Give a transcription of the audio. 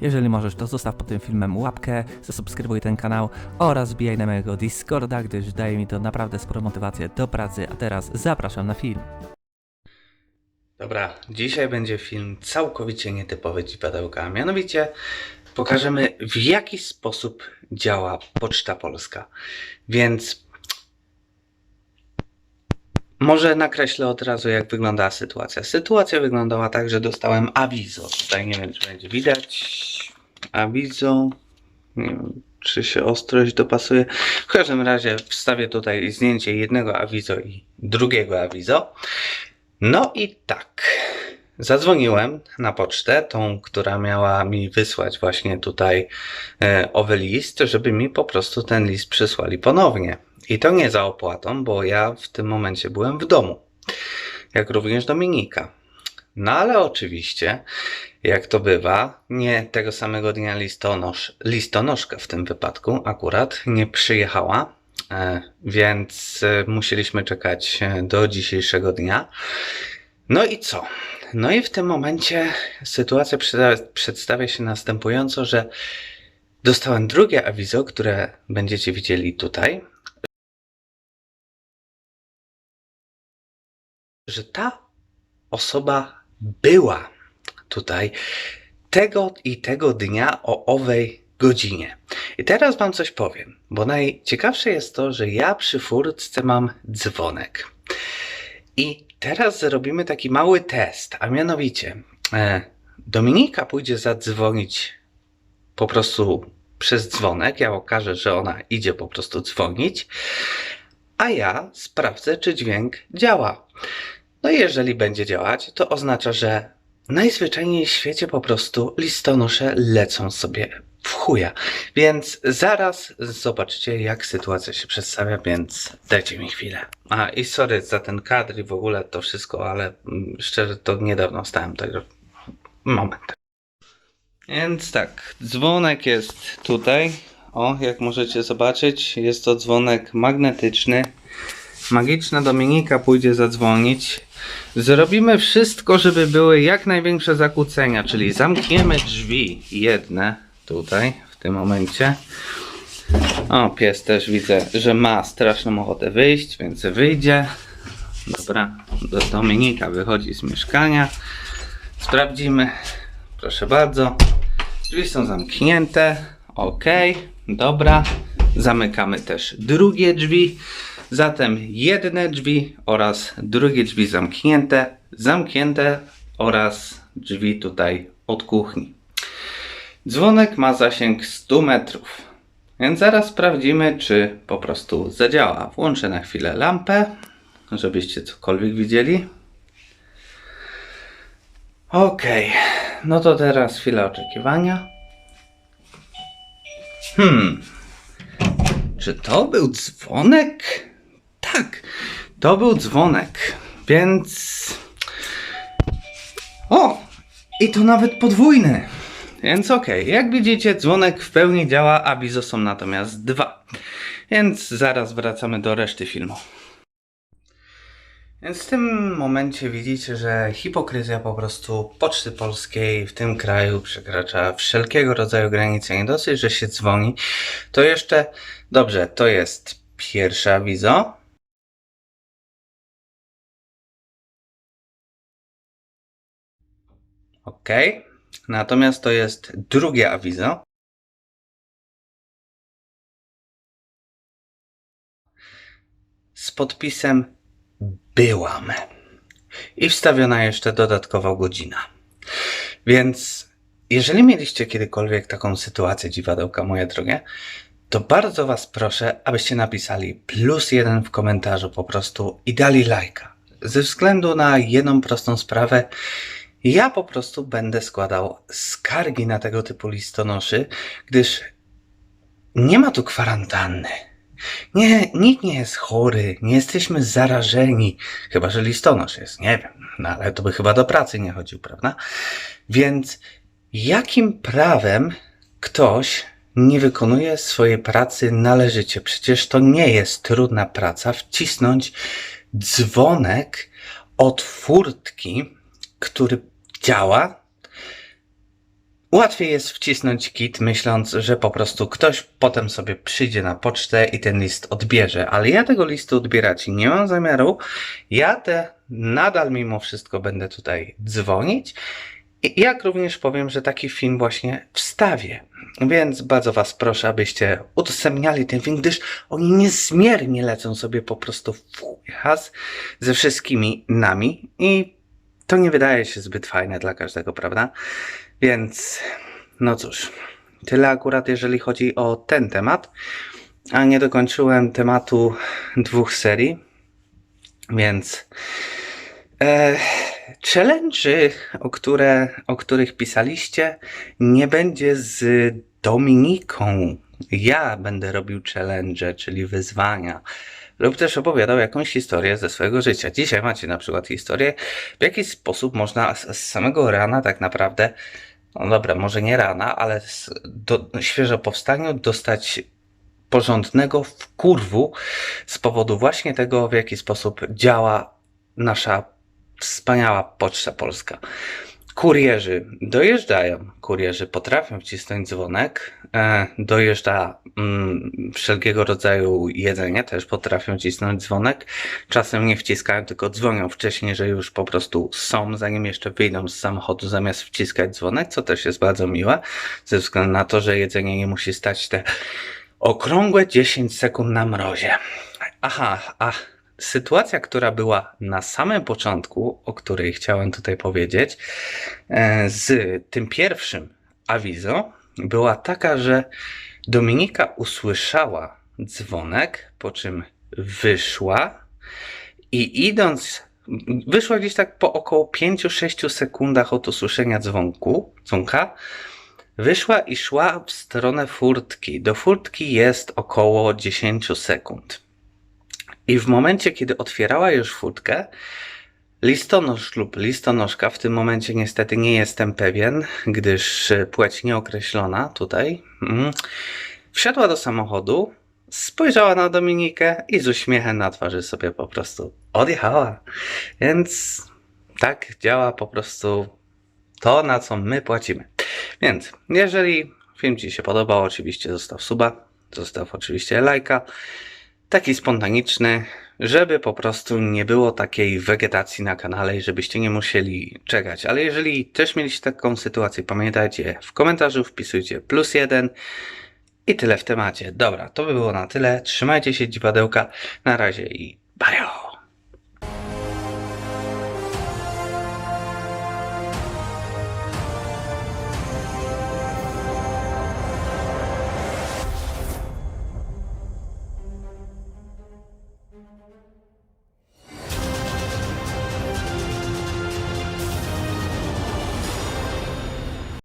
Jeżeli możesz, to zostaw pod tym filmem łapkę, zasubskrybuj ten kanał oraz wbijaj na mojego Discorda, gdyż daje mi to naprawdę sporo motywacji do pracy. A teraz zapraszam na film. Dobra, dzisiaj będzie film całkowicie nietypowy dziwadełka, a mianowicie pokażemy w jaki sposób działa Poczta Polska. Więc może nakreślę od razu jak wyglądała sytuacja. Sytuacja wyglądała tak, że dostałem awizo. Tutaj nie wiem czy będzie widać. Awizo. Nie wiem czy się ostrość dopasuje. W każdym razie wstawię tutaj zdjęcie jednego awizo i drugiego awizo. No i tak. Zadzwoniłem na pocztę, tą, która miała mi wysłać właśnie tutaj e, owy list, żeby mi po prostu ten list przysłali ponownie. I to nie za opłatą, bo ja w tym momencie byłem w domu. Jak również Dominika. No ale oczywiście, jak to bywa, nie tego samego dnia listonosz, listonoszka w tym wypadku akurat nie przyjechała, e, więc e, musieliśmy czekać e, do dzisiejszego dnia. No i co? No i w tym momencie sytuacja przedstawia się następująco, że dostałem drugie awizo, które będziecie widzieli tutaj, że ta osoba była tutaj tego i tego dnia o owej godzinie. I teraz wam coś powiem, bo najciekawsze jest to, że ja przy furtce mam dzwonek. I teraz zrobimy taki mały test, a mianowicie e, Dominika pójdzie zadzwonić po prostu przez dzwonek. Ja okażę, że ona idzie po prostu dzwonić, a ja sprawdzę, czy dźwięk działa. No i jeżeli będzie działać, to oznacza, że najzwyczajniej w świecie po prostu listonosze lecą sobie w chuja. Więc zaraz zobaczycie, jak sytuacja się przedstawia, więc dajcie mi chwilę. A i sorry za ten kadr i w ogóle to wszystko, ale mm, szczerze to niedawno stałem, także moment. Więc tak, dzwonek jest tutaj. O, jak możecie zobaczyć, jest to dzwonek magnetyczny. Magiczna Dominika pójdzie zadzwonić. Zrobimy wszystko, żeby były jak największe zakłócenia, czyli zamkniemy drzwi jedne tutaj w tym momencie. O, pies też widzę, że ma straszną ochotę wyjść, więc wyjdzie. Dobra, do Dominika wychodzi z mieszkania. Sprawdzimy. Proszę bardzo. Drzwi są zamknięte. Ok, dobra. Zamykamy też drugie drzwi. Zatem jedne drzwi oraz drugie drzwi zamknięte, zamknięte oraz drzwi tutaj od kuchni. Dzwonek ma zasięg 100 metrów, więc zaraz sprawdzimy, czy po prostu zadziała. Włączę na chwilę lampę, żebyście cokolwiek widzieli. Ok, no to teraz chwila oczekiwania. Hmm, czy to był dzwonek? Tak, to był dzwonek, więc. O! I to nawet podwójny. Więc okej, jak widzicie, dzwonek w pełni działa, a bizo są natomiast dwa. Więc zaraz wracamy do reszty filmu. Więc w tym momencie widzicie, że hipokryzja po prostu Poczty Polskiej w tym kraju przekracza wszelkiego rodzaju granice. Nie dosyć, że się dzwoni, to jeszcze, dobrze, to jest pierwsze awizo. Ok. Natomiast to jest drugie awizo. Z podpisem byłam. I wstawiona jeszcze dodatkowa godzina. Więc jeżeli mieliście kiedykolwiek taką sytuację dziwadełka, moje drogie, to bardzo Was proszę, abyście napisali plus jeden w komentarzu po prostu i dali lajka. Ze względu na jedną prostą sprawę, ja po prostu będę składał skargi na tego typu listonoszy, gdyż nie ma tu kwarantanny. Nie, nikt nie jest chory, nie jesteśmy zarażeni, chyba że listonosz jest, nie wiem, no ale to by chyba do pracy nie chodził, prawda? Więc jakim prawem ktoś nie wykonuje swojej pracy należycie? Przecież to nie jest trudna praca wcisnąć dzwonek od furtki, który działa Łatwiej jest wcisnąć kit, myśląc, że po prostu ktoś potem sobie przyjdzie na pocztę i ten list odbierze, ale ja tego listu odbierać nie mam zamiaru. Ja te nadal mimo wszystko będę tutaj dzwonić. I jak również powiem, że taki film właśnie wstawię. Więc bardzo Was proszę, abyście udostępniali ten film, gdyż oni niezmiernie lecą sobie po prostu w has ze wszystkimi nami i to nie wydaje się zbyt fajne dla każdego, prawda? Więc, no cóż, tyle akurat jeżeli chodzi o ten temat, a nie dokończyłem tematu dwóch serii, więc e, challenge'y, o, które, o których pisaliście, nie będzie z Dominiką. Ja będę robił challenge, czyli wyzwania. Lub też opowiadał jakąś historię ze swojego życia. Dzisiaj macie na przykład historię, w jaki sposób można z, samego rana tak naprawdę, no dobra, może nie rana, ale z, do, świeżo powstaniu dostać porządnego wkurwu z powodu właśnie tego, w jaki sposób działa nasza wspaniała Poczta Polska. Kurierzy dojeżdżają, kurierzy potrafią wcisnąć dzwonek, e, dojeżdża mm, wszelkiego rodzaju jedzenie, też potrafią wcisnąć dzwonek. Czasem nie wciskają, tylko dzwonią wcześniej, że już po prostu są, zanim jeszcze wyjdą z samochodu, zamiast wciskać dzwonek, co też jest bardzo miłe, ze względu na to, że jedzenie nie musi stać te okrągłe 10 sekund na mrozie. Aha, a sytuacja, która była na samym początku, o której chciałem tutaj powiedzieć, e, z tym pierwszym awizo, była taka, że Dominika usłyszała dzwonek, po czym wyszła i idąc, wyszła gdzieś tak po około 5-6 sekundach od usłyszenia dzwonku, dzwonka, wyszła i szła w stronę furtki. Do furtki jest około 10 sekund. I w momencie, kiedy otwierała już furtkę, listonosz lub listonoszka, w tym momencie niestety nie jestem pewien, gdyż e, płeć nieokreślona tutaj, mm, wsiadła do samochodu, spojrzała na Dominikę i z uśmiechem na twarzy sobie po prostu odjechała. Więc tak działa po prostu to, na co my płacimy. Więc jeżeli film Ci się podobał, oczywiście zostaw suba, zostaw oczywiście lajka taki spontaniczny, żeby po prostu nie było takiej wegetacji na kanale i żebyście nie musieli czekać. Ale jeżeli też mieliście taką sytuację, pamiętajcie, w komentarzu wpisujcie plus jeden i tyle w temacie. Dobra, to by było na tyle. Trzymajcie się dziwadełka. Na razie i bajo!